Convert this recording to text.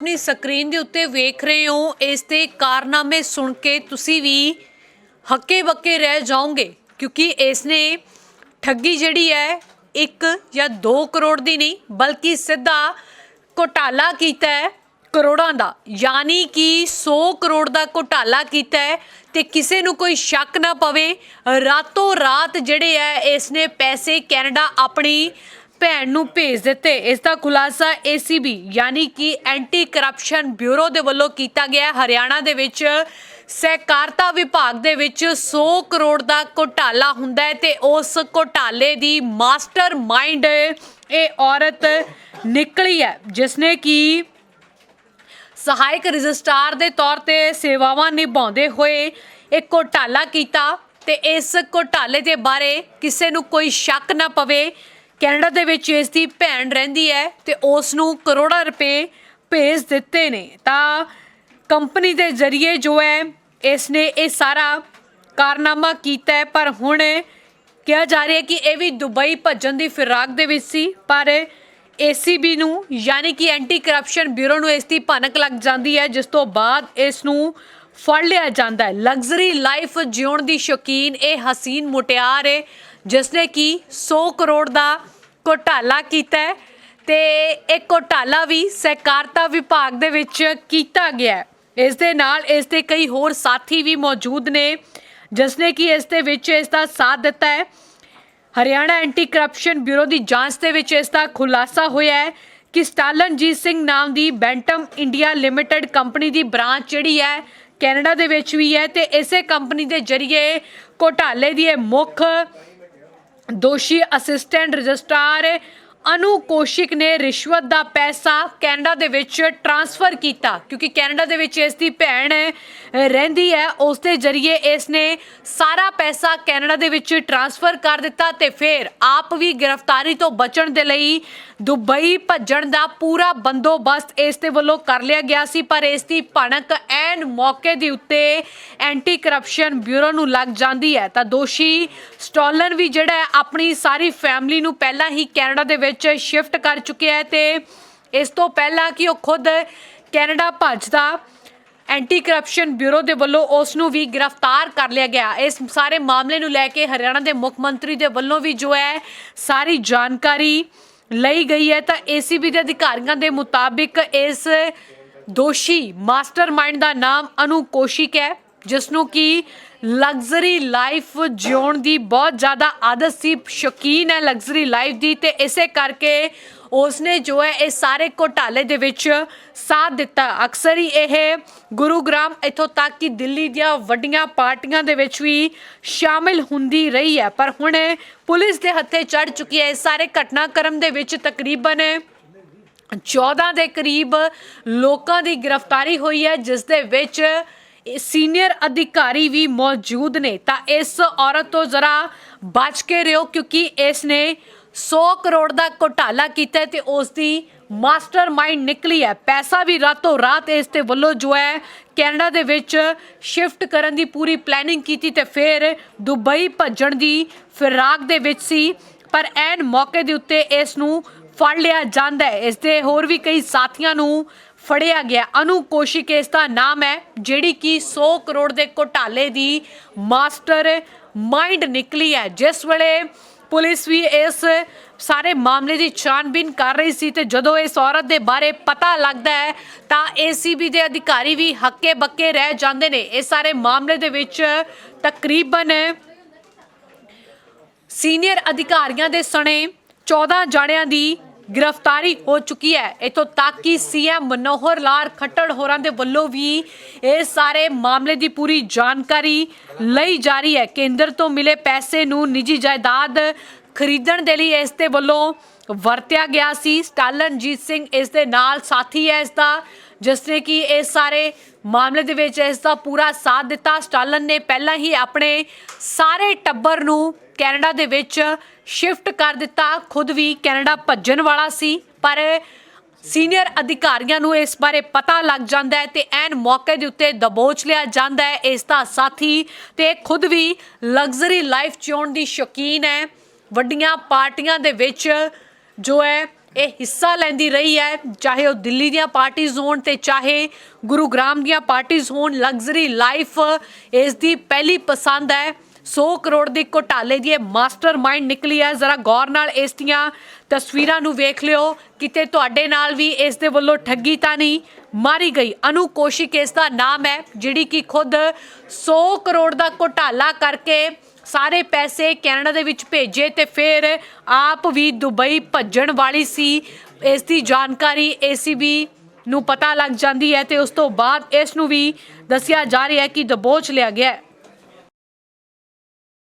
ਆਪਣੀ ਸਕਰੀਨ ਦੇ ਉੱਤੇ ਵੇਖ ਰਹੇ ਹੋ, ਇਸ ਦੇ ਕਾਰਨਾਮੇ ਸੁਣ ਕੇ ਤੁਸੀਂ ਵੀ ਹੱਕੇ ਬੱਕੇ ਰਹਿ ਜਾਓਗੇ, ਕਿਉਂਕਿ ਇਸ ਨੇ ਠੱਗੀ ਜਿਹੜੀ ਹੈ 1 ਜਾਂ 2 ਕਰੋੜ ਦੀ ਨਹੀਂ, ਬਲਕਿ ਸਿੱਧਾ ਘੋਟਾਲਾ ਕੀਤਾ ਹੈ ਕਰੋੜਾਂ ਦਾ। ਯਾਨੀ ਕਿ 100 ਕਰੋੜ ਦਾ ਘੋਟਾਲਾ ਕੀਤਾ ਹੈ ਤੇ ਕਿਸੇ ਨੂੰ ਕੋਈ ਸ਼ੱਕ ਨਾ ਪਵੇ। ਰਾਤੋਂ ਰਾਤ ਜਿਹੜੇ ਹੈ, ਇਸ ਨੇ ਪੈਸੇ ਕੈਨੇਡਾ ਆਪਣੀ ਭੈਣ ਨੂੰ ਭੇਜ ਦਿੱਤੇ। ਇਸ ਦਾ ਖੁਲਾਸਾ ACB ਯਾਨੀ ਕਿ ਐਂਟੀ ਕਰਪਸ਼ਨ ਬਿਊਰੋ ਦੇ ਵੱਲੋਂ ਕੀਤਾ ਗਿਆ ਹਰਿਆਣਾ ਦੇ ਵਿੱਚ ਸਹਿਕਾਰਤਾ ਵਿਭਾਗ ਦੇ ਵਿੱਚ 100 ਕਰੋੜ ਦਾ ਘੋਟਾਲਾ ਹੁੰਦਾ ਹੈ ਤੇ ਉਸ ਘੋਟਾਲੇ ਦੀ ਮਾਸਟਰ ਮਾਈਂਡ ਇਹ ਔਰਤ ਨਿਕਲੀ ਹੈ ਜਿਸ ਨੇ ਕਿ ਸਹਾਇਕ ਰਜਿਸਟਰਾਰ ਦੇ ਤੌਰ ਤੇ ਸੇਵਾਵਾਂ ਨਿਭਾਉਂਦੇ ਹੋਏ ਇੱਕ ਘੋਟਾਲਾ ਕੀਤਾ ਤੇ ਇਸ ਘੋਟਾਲੇ ਦੇ ਬਾਰੇ ਕਿਸੇ ਨੂੰ ਕੋਈ ਸ਼ੱਕ ਨਾ ਪਵੇ। ਕੈਨੇਡਾ ਦੇ ਵਿੱਚ ਇਸ ਦੀ ਭੈਣ ਰਹਿੰਦੀ ਹੈ ਤੇ ਉਸ ਨੂੰ ਕਰੋੜਾਂ ਰੁਪਏ ਭੇਜ ਦਿੱਤੇ ਨੇ। ਤਾਂ ਕੰਪਨੀ ਦੇ ਜ਼ਰੀਏ ਜੋ ਹੈ ਇਸ ਨੇ ਇਹ ਸਾਰਾ ਕਾਰਨਾਮਾ ਕੀਤਾ ਹੈ, ਪਰ ਹੁਣ ਕਿਹਾ ਜਾ ਰਿਹਾ ਹੈ ਕਿ ਇਹ ਵੀ ਦੁਬਈ ਭੱਜਣ ਦੀ ਫਿਰਾਕ ਦੇ ਵਿੱਚ ਸੀ, ਪਰ ACB ਨੂੰ ਯਾਨੀ ਕਿ ਐਂਟੀ ਕਰਪਸ਼ਨ ਬਿਊਰੋ ਨੂੰ ਇਸ ਦੀ ਭਨਕ ਲੱਗ ਜਾਂਦੀ ਹੈ, ਜਿਸ ਤੋਂ ਬਾਅਦ ਇਸ ਨੂੰ ਫੜ ਲਿਆ ਜਾਂਦਾ ਹੈ। ਲਗਜ਼ਰੀ ਲਾਈਫ ਜਿਉਣ ਦੀ ਸ਼ੌਕੀਨ ਇਹ ਹਸੀਨ ਮੁਟਿਆਰ ਹੈ ਜਿਸ ਨੇ ਕਿ 100 ਕਰੋੜ ਦਾ ਘੋਟਾਲਾ ਕੀਤਾ ਹੈ ਤੇ ਇਹ ਘੋਟਾਲਾ ਵੀ ਸਹਿਕਾਰਤਾ ਵਿਭਾਗ ਦੇ ਵਿੱਚ ਕੀਤਾ ਗਿਆ ਹੈ। ਇਸ ਦੇ ਨਾਲ ਇਸ ਦੇ ਕਈ ਹੋਰ ਸਾਥੀ ਵੀ ਮੌਜੂਦ ਨੇ ਜਿਸ ਨੇ ਕਿ ਇਸ ਦੇ ਵਿੱਚ ਇਸ ਦਾ ਸਾਥ ਦਿੱਤਾ ਹੈ। ਹਰਿਆਣਾ ਐਂਟੀ ਕਰਪਸ਼ਨ ਬਿਊਰੋ ਦੀ ਜਾਂਚ ਦੇ ਵਿੱਚ ਇਸ ਦਾ ਖੁਲਾਸਾ ਹੋਇਆ ਹੈ ਕਿ ਸਟਾਲਨਜੀਤ ਸਿੰਘ ਨਾਮ ਦੀ ਬੈਂਟਮ ਇੰਡੀਆ ਲਿਮਟਿਡ ਕੰਪਨੀ ਦੀ ਬ੍ਰਾਂਚ ਜਿਹੜੀ ਹੈ, ਕੈਨੇਡਾ ਦੇ ਵਿੱਚ ਵੀ ਹੈ ਤੇ ਇਸੇ ਕੰਪਨੀ ਦੇ ਜ਼ਰੀਏ ਘੋਟਾਲੇ ਦੀ ਇਹ ਮੁੱਖ ਦੋਸ਼ੀ ਅਸਿਸਟੈਂਟ ਰਜਿਸਟਰਾਰ ਅਨੂ ਕੋਸ਼ਿਕ ਨੇ ਰਿਸ਼ਵਤ ਦਾ ਪੈਸਾ ਕੈਨੇਡਾ ਦੇ ਵਿੱਚ ਟ੍ਰਾਂਸਫਰ ਕੀਤਾ, ਕਿਉਂਕਿ ਕੈਨੇਡਾ ਦੇ ਵਿੱਚ ਇਸ ਦੀ ਭੈਣ ਰਹਿੰਦੀ ਹੈ। ਉਸ ਦੇ ਜ਼ਰੀਏ ਇਸ ਨੇ ਸਾਰਾ ਪੈਸਾ ਕੈਨੇਡਾ ਦੇ ਵਿੱਚ ਟ੍ਰਾਂਸਫਰ ਕਰ ਦਿੱਤਾ ਤੇ ਫਿਰ ਆਪ ਵੀ ਗ੍ਰਿਫਤਾਰੀ ਤੋਂ ਬਚਣ ਦੇ ਲਈ ਦੁਬਈ ਭੱਜਣ ਦਾ ਪੂਰਾ ਬੰਦੋਬਸਤ ਇਸ ਦੇ ਵੱਲੋਂ ਕਰ ਲਿਆ ਗਿਆ ਸੀ, ਪਰ ਇਸ ਦੀ ਭਣਕ ਐਨ ਮੌਕੇ ਦੇ ਉੱਤੇ ਐਂਟੀ ਕਰਪਸ਼ਨ ਬਿਊਰੋ ਨੂੰ ਲੱਗ ਜਾਂਦੀ ਹੈ। ਤਾਂ ਦੋਸ਼ੀ ਸਟਾਲਨ ਵੀ ਜਿਹੜਾ ਆਪਣੀ ਸਾਰੀ ਫੈਮਿਲੀ ਨੂੰ ਪਹਿਲਾਂ ਹੀ ਕੈਨੇਡਾ ਦੇ ਵਿੱਚ ਸ਼ਿਫਟ ਕਰ ਚੁੱਕਿਆ ਹੈ ਤੇ ਇਸ ਤੋਂ ਪਹਿਲਾਂ ਕਿ ਉਹ ਖੁਦ ਕੈਨੇਡਾ ਭੱਜਦਾ ਐਂਟੀ ਕਰਪਸ਼ਨ ਬਿਊਰੋ ਦੇ ਵੱਲੋਂ ਉਸ ਨੂੰ ਵੀ ਗ੍ਰਿਫਤਾਰ ਕਰ ਲਿਆ ਗਿਆ। ਇਸ ਸਾਰੇ ਮਾਮਲੇ ਨੂੰ ਲੈ ਕੇ ਹਰਿਆਣਾ ਦੇ ਮੁੱਖ ਮੰਤਰੀ ਦੇ ਵੱਲੋਂ ਵੀ ਜੋ ਹੈ, ਸਾਰੀ ਜਾਣਕਾਰੀ ਲਈ ਗਈ ਹੈ। ਤਾਂ ACB ਦੇ ਅਧਿਕਾਰੀਆਂ ਦੇ ਮੁਤਾਬਿਕ ਇਸ ਦੋਸ਼ੀ ਮਾਸਟਰਮਾਈਂਡ ਦਾ ਨਾਮ ਅਨੂ ਕੋਸ਼ਿਕ ਹੈ। ਜਿਸ ਨੂੰ ਕਿ ਲਗਜ਼ਰੀ ਲਾਈਫ ਜਿਉਣ ਦੀ ਬਹੁਤ ਜ਼ਿਆਦਾ ਆਦਤ ਸੀ, ਸ਼ੌਕੀਨ ਹੈ ਲਗਜ਼ਰੀ ਲਾਈਫ ਦੀ ਤੇ ਇਸੇ ਕਰਕੇ ਉਸਨੇ ਜੋ ਹੈ ਇਹ ਸਾਰੇ ਘੋਟਾਲੇ ਦੇ ਵਿੱਚ ਸਾਥ ਦਿੱਤਾ। ਅਕਸਰ ਹੀ ਇਹ ਗੁਰੂਗ੍ਰਾਮ ਇਥੋਂ ਤੱਕ ਕਿ ਦਿੱਲੀ ਦੀਆਂ ਵੱਡੀਆਂ ਪਾਰਟੀਆਂ ਦੇ ਵਿੱਚ ਵੀ ਸ਼ਾਮਿਲ ਹੁੰਦੀ ਰਹੀ ਹੈ। ਪਰ ਹੁਣ ਪੁਲਿਸ ਦੇ ਹੱਥੇ ਚੜ ਚੁੱਕੀ ਹੈ। ਇਹ ਸਾਰੇ ਘਟਨਾਕ੍ਰਮ ਦੇ ਵਿੱਚ ਤਕਰੀਬਨ 14 ਦੇ ਕਰੀਬ ਲੋਕਾਂ ਦੀ ਗ੍ਰਿਫਤਾਰੀ ਹੋਈ ਹੈ, ਜਿਸ ਦੇ ਵਿੱਚ ਸੀਨੀਅਰ ਅਧਿਕਾਰੀ ਵੀ ਮੌਜੂਦ ਨੇ। ਤਾਂ ਇਸ ਔਰਤ ਤੋਂ ਜ਼ਰਾ ਬਚ ਕੇ ਰਹੋ ਕਿਉਂਕਿ ਇਸ ਨੇ 100 ਕਰੋੜ ਦਾ ਘੋਟਾਲਾ ਕੀਤਾ ਹੈ ਤੇ ਉਸ ਦੀ ਮਾਸਟਰਮਾਈਂਡ ਨਿਕਲੀ ਹੈ। ਪੈਸਾ ਵੀ ਰਾਤੋਂ ਰਾਤ ਇਸ ਤੇ ਵੱਲੋਂ ਜੋ ਹੈ ਕੈਨੇਡਾ ਦੇ ਵਿੱਚ ਸ਼ਿਫਟ ਕਰਨ ਦੀ ਪੂਰੀ ਪਲੈਨਿੰਗ ਕੀਤੀ ਤੇ ਫਿਰ ਦੁਬਈ ਭੱਜਣ ਦੀ ਫਿਰਾਕ ਦੇ ਵਿੱਚ ਸੀ। ਪਰ ਐਨ ਮੌਕੇ ਦੇ ਉੱਤੇ ਇਸ ਨੂੰ ਫੜ ਲਿਆ ਜਾਂਦਾ ਹੈ। ਇਸ ਦੇ ਹੋਰ ਵੀ ਕਈ ਸਾਥੀਆਂ ਨੂੰ ਫੜਿਆ ਗਿਆ। ਅਨੂ ਕੋਸ਼ਿਕ ਇਸ ਦਾ ਨਾਮ ਹੈ, ਜਿਹੜੀ ਕਿ 100 ਕਰੋੜ ਦੇ ਘੋਟਾਲੇ ਦੀ ਮਾਸਟਰ ਮਾਈਂਡ ਨਿਕਲੀ ਹੈ। ਜਿਸ ਵੇਲੇ ਪੁਲਿਸ ਵੀ ਇਸ ਸਾਰੇ ਮਾਮਲੇ ਦੀ ਛਾਣਬੀਨ ਕਰ ਰਹੀ ਸੀ ਤੇ ਜਦੋਂ ਇਸ ਔਰਤ ਦੇ ਬਾਰੇ ਪਤਾ ਲੱਗਦਾ ਹੈ, ਤਾਂ ACB ਦੇ ਅਧਿਕਾਰੀ ਵੀ ਹੱਕੇ ਬੱਕੇ ਰਹਿ ਜਾਂਦੇ ਨੇ। ਇਸ ਸਾਰੇ ਮਾਮਲੇ ਦੇ ਵਿੱਚ ਤਕਰੀਬਨ ਸੀਨੀਅਰ ਅਧਿਕਾਰੀਆਂ ਦੇ ਸਣੇ 14 ਜਣਿਆਂ ਦੀ ਗ੍ਰਿਫਤਾਰੀ ਹੋ ਚੁੱਕੀ ਹੈ। ਇਥੋਂ ਤੱਕ ਕਿ ਸੀਐਮ ਮਨੋਹਰ ਲਾਲ ਖੱਟੜ ਹੋਰਾਂ ਦੇ ਵੱਲੋਂ ਵੀ ਇਹ ਸਾਰੇ ਮਾਮਲੇ ਦੀ ਪੂਰੀ ਜਾਣਕਾਰੀ ਲਈ ਜਾ ਰਹੀ ਹੈ। ਕੇਂਦਰ ਤੋਂ ਮਿਲੇ ਪੈਸੇ ਨੂੰ ਨਿੱਜੀ ਜਾਇਦਾਦ ਖਰੀਦਣ ਦੇ ਲਈ ਇਸ ਦੇ ਵੱਲੋਂ ਵਰਤਿਆ ਗਿਆ ਸੀ। ਸਟਾਲਨਜੀਤ ਸਿੰਘ ਇਸ ਦੇ ਨਾਲ ਸਾਥੀ ਹੈ ਇਸ ਦਾ। ਜਿਸ ਨੇ ਕਿ ਇਸ ਸਾਰੇ ਮਾਮਲੇ ਦੇ ਵਿੱਚ ਇਸ ਦਾ ਪੂਰਾ ਸਾਥ ਦਿੱਤਾ। ਸਟਾਲਨ ਨੇ ਪਹਿਲਾਂ ਹੀ ਆਪਣੇ ਸਾਰੇ ਟੱਬਰ ਨੂੰ ਕੈਨੇਡਾ ਦੇ ਵਿੱਚ ਸ਼ਿਫਟ ਕਰ ਦਿੱਤਾ। ਖੁਦ ਵੀ ਕੈਨੇਡਾ ਭੱਜਣ ਵਾਲਾ ਸੀ, ਪਰ ਸੀਨੀਅਰ ਅਧਿਕਾਰੀਆਂ ਨੂੰ ਇਸ ਬਾਰੇ ਪਤਾ ਲੱਗ ਜਾਂਦਾ ਹੈ ਤੇ ਐਨ ਮੌਕੇ ਦੇ ਉੱਤੇ ਦਬੋਚ ਲਿਆ ਜਾਂਦਾ ਹੈ ਇਸ ਦਾ ਸਾਥੀ। ਤੇ ਖੁਦ ਵੀ ਲਗਜ਼ਰੀ ਲਾਈਫ ਜਿਉਣ ਦੀ ਸ਼ੌਕੀਨ ਹੈ। ਵੱਡੀਆਂ ਪਾਰਟੀਆਂ ਦੇ ਵਿੱਚ ਜੋ ਹੈ ਇਹ ਹਿੱਸਾ ਲੈਂਦੀ ਰਹੀ ਹੈ। ਚਾਹੇ ਉਹ ਦਿੱਲੀ ਦੀਆਂ ਪਾਰਟੀਆਂ ਹੋਣ ਤੇ ਚਾਹੇ ਗੁਰੂਗ੍ਰਾਮ ਦੀਆਂ ਪਾਰਟੀਆਂ ਹੋਣ, ਲਗਜ਼ਰੀ ਲਾਈਫ ਇਸ ਦੀ ਪਹਿਲੀ ਪਸੰਦ ਹੈ। 100 ਕਰੋੜ ਦੇ ਘੋਟਾਲੇ ਦੀ ਇਹ ਮਾਸਟਰਮਾਈਂਡ ਨਿਕਲੀ ਹੈ। ਜ਼ਰਾ ਗੌਰ ਨਾਲ ਇਸ ਦੀਆਂ ਤਸਵੀਰਾਂ ਨੂੰ ਵੇਖ ਲਿਓ। ਕਿਤੇ ਤੁਹਾਡੇ ਨਾਲ ਵੀ ਇਸ ਦੇ ਵੱਲੋਂ ਠੱਗੀ ਤਾਂ ਨਹੀਂ। ਮਾਰੀ ਗਈ। ਅਨੂ ਕੋਸ਼ਿਕ ਇਸ ਦਾ ਨਾਮ ਹੈ, ਜਿਹੜੀ ਕਿ ਖੁਦ 100 ਕਰੋੜ ਦਾ ਘੁਟਾਲਾ ਕਰਕੇ ਸਾਰੇ ਪੈਸੇ ਕੈਨੇਡਾ ਦੇ ਵਿੱਚ ਭੇਜੇ ਤੇ ਫਿਰ ਆਪ ਵੀ ਦੁਬਈ ਭੱਜਣ ਵਾਲੀ ਸੀ। ਇਸ ਦੀ ਜਾਣਕਾਰੀ ACB ਨੂੰ ਪਤਾ ਲੱਗ ਜਾਂਦੀ ਹੈ ਤੇ ਉਸ ਤੋਂ ਬਾਅਦ ਇਸ ਨੂੰ ਵੀ ਦੱਸਿਆ ਜਾ ਰਿਹਾ ਹੈ ਕਿ ਦਬੋਚ ਲਿਆ ਗਿਆ ਹੈ।